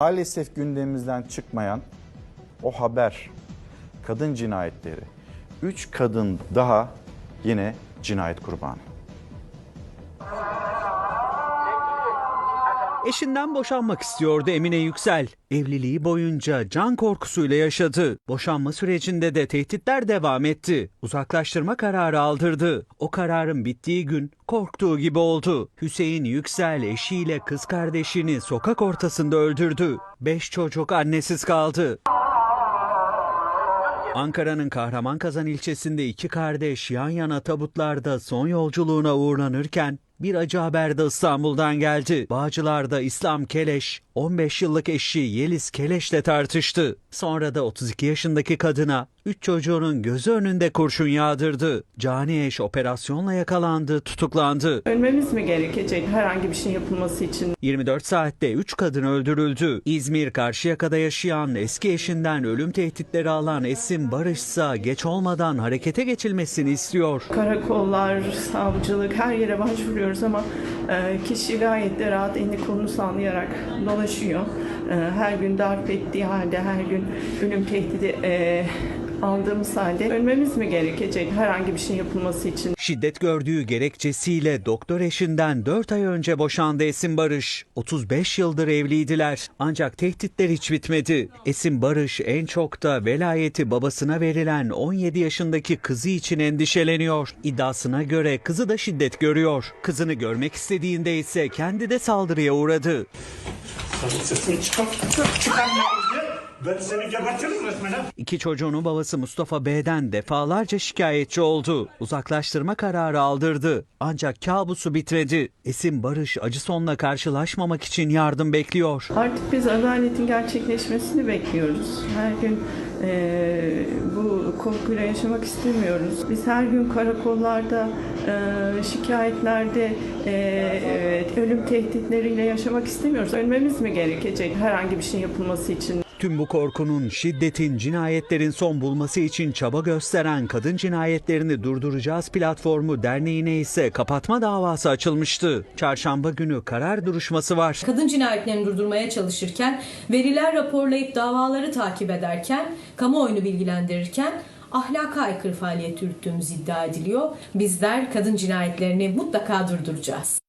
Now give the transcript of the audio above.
Maalesef gündemimizden çıkmayan o haber, kadın cinayetleri. Üç kadın daha yine cinayet kurbanı. Eşinden boşanmak istiyordu Emine Yüksel. Evliliği boyunca can korkusuyla yaşadı. Boşanma sürecinde de tehditler devam etti. Uzaklaştırma kararı aldırdı. O kararın bittiği gün korktuğu gibi oldu. Hüseyin Yüksel eşiyle kız kardeşini sokak ortasında öldürdü. Beş çocuk annesiz kaldı. Ankara'nın Kahramankazan ilçesinde iki kardeş yan yana tabutlarda son yolculuğuna uğurlanırken bir acı haber de İstanbul'dan geldi. Bağcılar'da İslam Keleş 15 yıllık eşi Yeliz Keleş'le tartıştı. Sonra da 32 yaşındaki kadına 3 çocuğunun gözü önünde kurşun yağdırdı. Cani eş operasyonla yakalandı, tutuklandı. Ölmemiz mi gerekecek herhangi bir şey yapılması için? 24 saatte 3 kadın öldürüldü. İzmir Karşıyaka'da yaşayan eski eşinden ölüm tehditleri alan Esin Barış ise geç olmadan harekete geçilmesini istiyor. Karakollar, savcılık her yere başvuruyoruz ama e, kişi gayet de rahat elini kolunu sallayarak dolaşıyor. E, her gün darp ettiği halde her gün ölüm tehdidi e, aldığımız halde ölmemiz mi gerekecek herhangi bir şey yapılması için? Şiddet gördüğü gerekçesiyle doktor eşinden 4 ay önce boşandı Esin Barış. 35 yıldır evliydiler ancak tehditler hiç bitmedi. Esin Barış en çok da velayeti babasına verilen 17 yaşındaki kızı için endişeleniyor. İddiasına göre kızı da şiddet görüyor. Kızını görmek istediğinde ise kendi de saldırıya uğradı. Sesini çıkar, çıkar, bizi. Ben seni gebertirim resmen ha. İki çocuğunun babası Mustafa B'den defalarca şikayetçi oldu. Uzaklaştırma kararı aldırdı. Ancak kabusu bitmedi. Esin Barış acı sonla karşılaşmamak için yardım bekliyor. Artık biz adaletin gerçekleşmesini bekliyoruz. Her gün e, bu korkuyla yaşamak istemiyoruz. Biz her gün karakollarda, e, şikayetlerde e, evet, ölüm tehditleriyle yaşamak istemiyoruz. Ölmemiz mi gerekecek herhangi bir şey yapılması için? Tüm bu korkunun, şiddetin, cinayetlerin son bulması için çaba gösteren Kadın Cinayetlerini Durduracağız platformu derneğine ise kapatma davası açılmıştı. Çarşamba günü karar duruşması var. kadın cinayetlerini durdurmaya çalışırken, veriler raporlayıp davaları takip ederken, kamuoyunu bilgilendirirken ahlaka aykırı faaliyet yürüttüğümüz iddia ediliyor. Bizler kadın cinayetlerini mutlaka durduracağız.